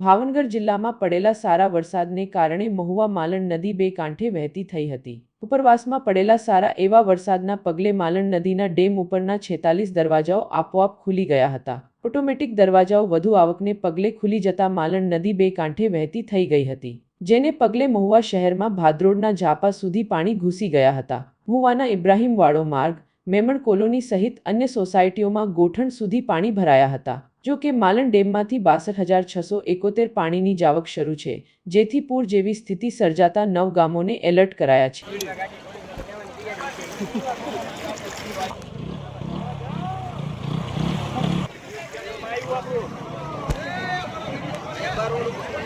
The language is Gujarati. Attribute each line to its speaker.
Speaker 1: ભાવનગર જિલ્લામાં પડેલા સારા વરસાદને કારણે મહુવા માલણ નદી બે કાંઠે વહેતી થઈ હતી. ઉપરવાસમાં પડેલા સારા એવા વરસાદના પગલે માલણ નદીના ડેમ ઉપરના છેતાલીસ દરવાજાઓ આપોઆપ ખુલી ગયા હતા. ઓટોમેટિક દરવાજાઓ વધુ આવકને પગલે ખુલી જતા માલણ નદી બે કાંઠે વહેતી થઈ ગઈ હતી. જેને પગલે મહુવા શહેરમાં ભાદરોડના ઝાપા સુધી પાણી ઘૂસી ગયા હતા. મહુવાના ઇબ્રાહીમવાડો માર્ગ, મેમણ કોલોની સહિત અન્ય સોસાયટીઓમાં ગોઠણ સુધી પાણી ભરાયા હતા. જો કે માલણ ડેમમાંથી બાસઠ હજાર છસો એકોતેર પાણીની જાવક શરૂ છે, જેથી પૂર જેવી સ્થિતિ સર્જાતા નવ ગામોને એલર્ટ કરાયા છે.
Speaker 2: Thank આપણું